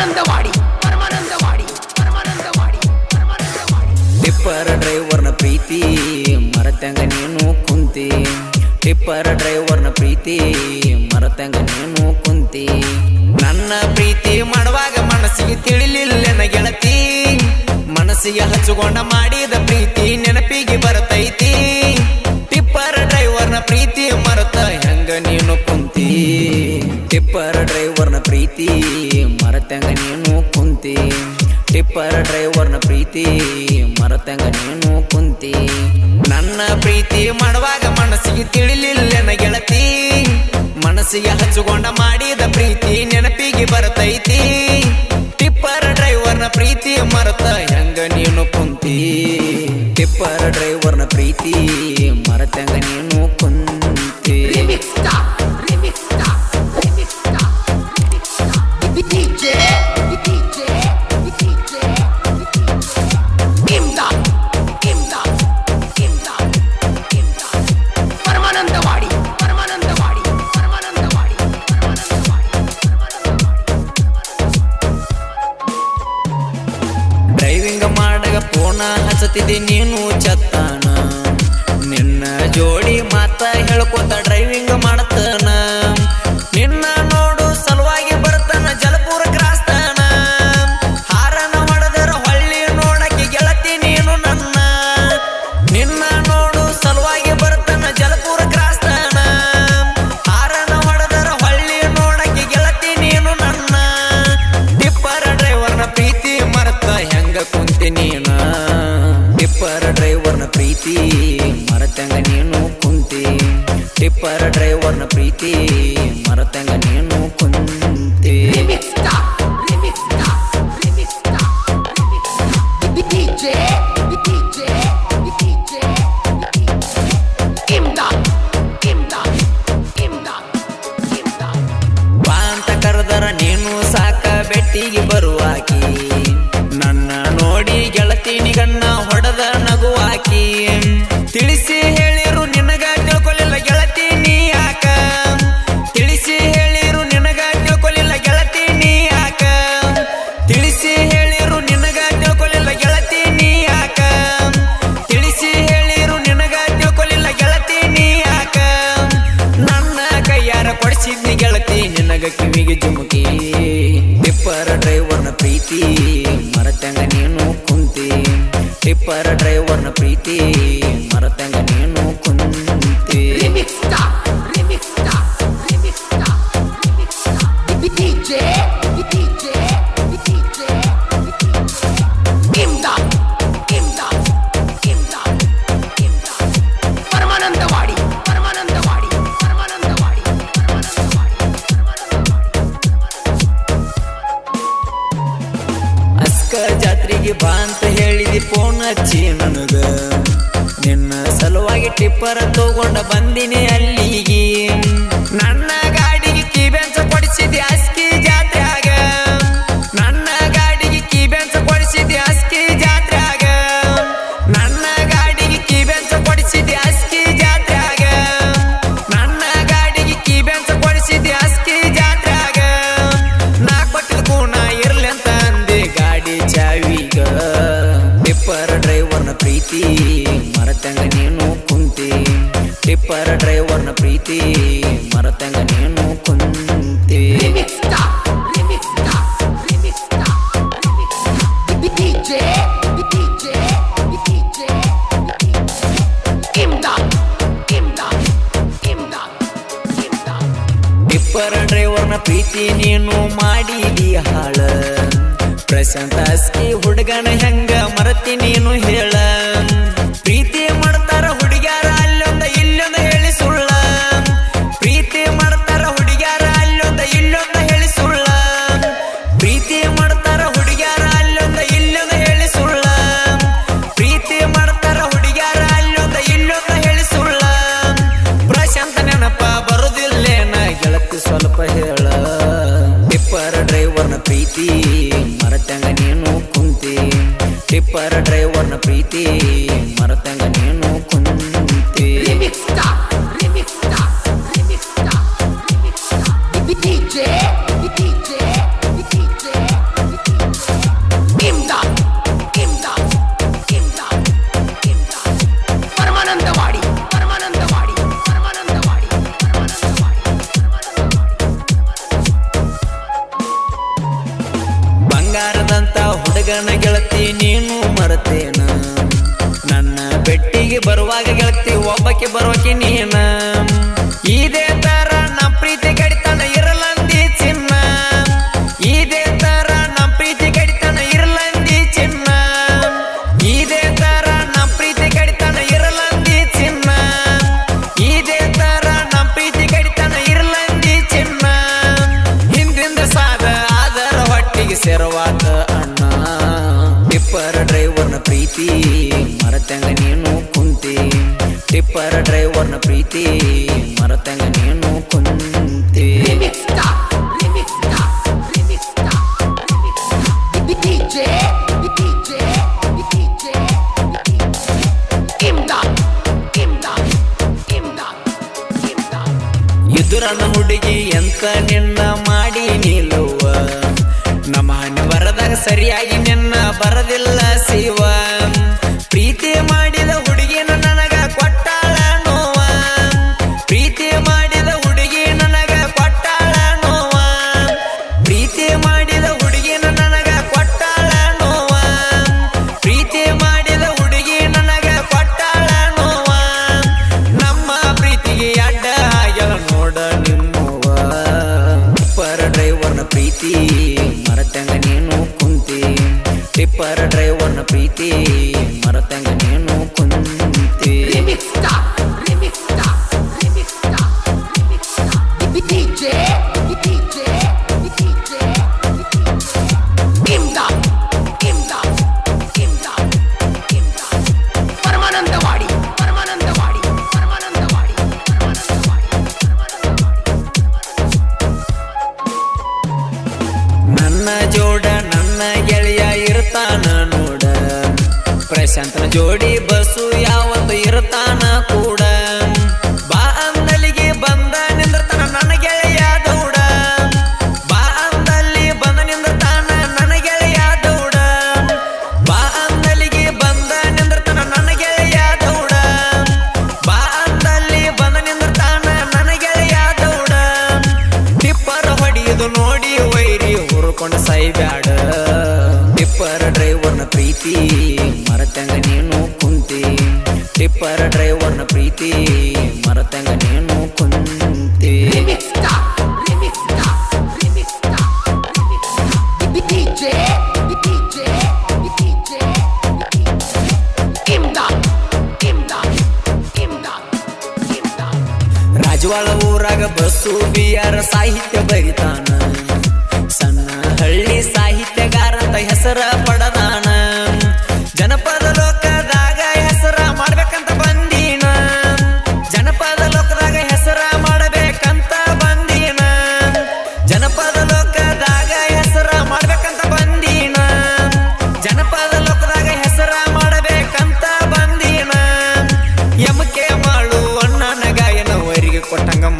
Paramanandawadi Paramanandawadi Paramanandawadi Paramanandawadi. Tipper ಡ್ರೈವರ್ನ ಪ್ರೀತಿ, ಮರತಂಗ ನೀನು ಕುಂತಿ. ಟಿಪ್ಪರ್ ಡ್ರೈವರ್ನ ಪ್ರೀತಿ, ಮರತಂಗ ನೀನು ಕುಂತಿ. ನನ್ನ ಪ್ರೀತಿ ಮಾಡುವಾಗ ಮನಸ್ಸಿಗೆ ತಿಳಿಲಿಲ್ಲ ಗೆಳತಿ. ಮನಸ್ಸಿಗೆ ಹಚ್ಚುಕೊಂಡ ಮಾಡಿದ ಪ್ರೀತಿ ನೆನಪಿಗೆ ಬರ್ತೈತಿ. ಟಿಪ್ಪರ್ ಡ್ರೈವರ್ನ ಪ್ರೀತಿ ಟಿಪ್ಪರ್ ಡ್ರೈವರ್ನ ಪ್ರೀತಿ ಮರತಂಗ ನೀನು ಕುಂತಿ. ಟಿಪ್ಪರ್ ಡ್ರೈವರ್ನ ಪ್ರೀತಿ ಮರತಂಗ ನೀನು ಕುಂತಿ. ನನ್ನ ಪ್ರೀತಿ ಮಾಡುವಾಗ ಮನಸ್ಸಿಗೆ ತಿಳಿಲಿಲ್ಲ ಗೆಳತಿ. ಮನಸ್ಸಿಗೆ ಹಚ್ಚಿಕೊಂಡ ಮಾಡಿದ ಪ್ರೀತಿ ನೆನಪಿಗೆ ಬರ್ತೈತಿ. ಟಿಪ್ಪರ್ ಡ್ರೈವರ್ನ ಪ್ರೀತಿ ಮರತ ಹೆಂಗ ನೀನು ಕುಂತಿ. ಟಿಪ್ಪರ್ ಡ್ರೈವರ್ನ ಪ್ರೀತಿ ಮರತಂಗ ನೀನು ಕುಂತಿ. ಮಾಡ್ತಿದ್ದೀನಿ wanna be ಪ್ರೀತಿ ಮರತಂಗ ನೀನು ಕುಂತಿ ಟಿಪ್ಪರ್ ಡ್ರೈವರ್ನ ಪ್ರೀತಿ ಮರತಂಗ ಸಲುವಾಗಿ ಟಿಪ್ಪರ ತಗೊಂಡ ಬಂದಿನಿ ಅಲ್ಲಿಗೆ. ನನ್ನ ಟಿಪ್ಪರ ಡ್ರೈವರ್ನ ಪ್ರೀತಿ. ಮರತಂಗ ನೀನು ಕುಂತಿ. ಟಿಪ್ಪರ ಡ್ರೈವರ್ನ ಪ್ರೀತಿ ನೀನು ಮಾಡಿದಿ ಹಾಳ. ಪ್ರಶಾಂತ ಹುಡುಗನ ಹೆಂಗ ಮರತಿ ನೀನು ಹೇಳ. ಪ್ರೀತಿ ಪ್ರೀತಿ ಮರತಂಗ ನೀನು ಕುಂತಿ. ಟಿಪ್ಪರ್ ಡ್ರೈವರ್ನ ಪ್ರೀತಿ ಮರತಂಗ ನೀನು ಅವಾಗ ಗೆಳತಿ ಒಬ್ಬಕ್ಕೆ ಬರೋಕೆ ನೀನಾ? ಟಿಪ್ಪರ ಡ್ರೈವರ್ನ ಪ್ರೀತಿ. ಮರತಂಗ ನೀನು ಕುಂತಿ. ಎದುರನ ಹುಡುಗಿ ಎಂತ ನಿನ್ನ ಮಾಡಿ ನಿಲ್ಲುವ? ನಮ್ಮ ಬರದಾಗ ಸರಿಯಾಗಿ ನಿನ್ನ ಬರದಿಲ್ಲ ಶಿವ ಪ್ರೀತಿ ಮಾಡಿ ಐತಿ ಮರತಂಗ ನೀನು ಕುಂತಿ ಟಿಪ್ಪರ್ ಡ್ರೈವರ್ನ ಪ್ರೀತಿ. ಚಂತನ ಜೋಡಿ ಬಸ್ಸು ಟಿಪ್ಪರ್ ಡ್ರೈವರ್ನ ಪ್ರೀತಿ. ಮರತಂಗ ನೀನು ಕುಂತಿ. ರಾಜವಾಳ ಊರಾಗ ಬಸ್ಸು ಬಿಯರ ಸಾಹಿತ್ಯ ಬರಿತಾನ. ಸಣ್ಣ ಹಳ್ಳಿ ಸಾಹಿತ್ಯಗಾರ ಅಂತ ಹೆಸರ ಪಡ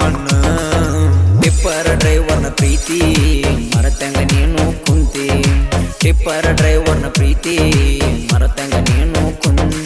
ಮಣ್ಣು. ಟಿಪ್ಪರ್ ಡ್ರೈವರ್ನ ಪ್ರೀತಿ ಮರತಂಗ ನೀನು ಕುಂತಿ. ಟಿಪ್ಪರ್ ಡ್ರೈವರ್ನ ಪ್ರೀತಿ ಮರತಂಗ ನೀನು ಕುಂತಿ.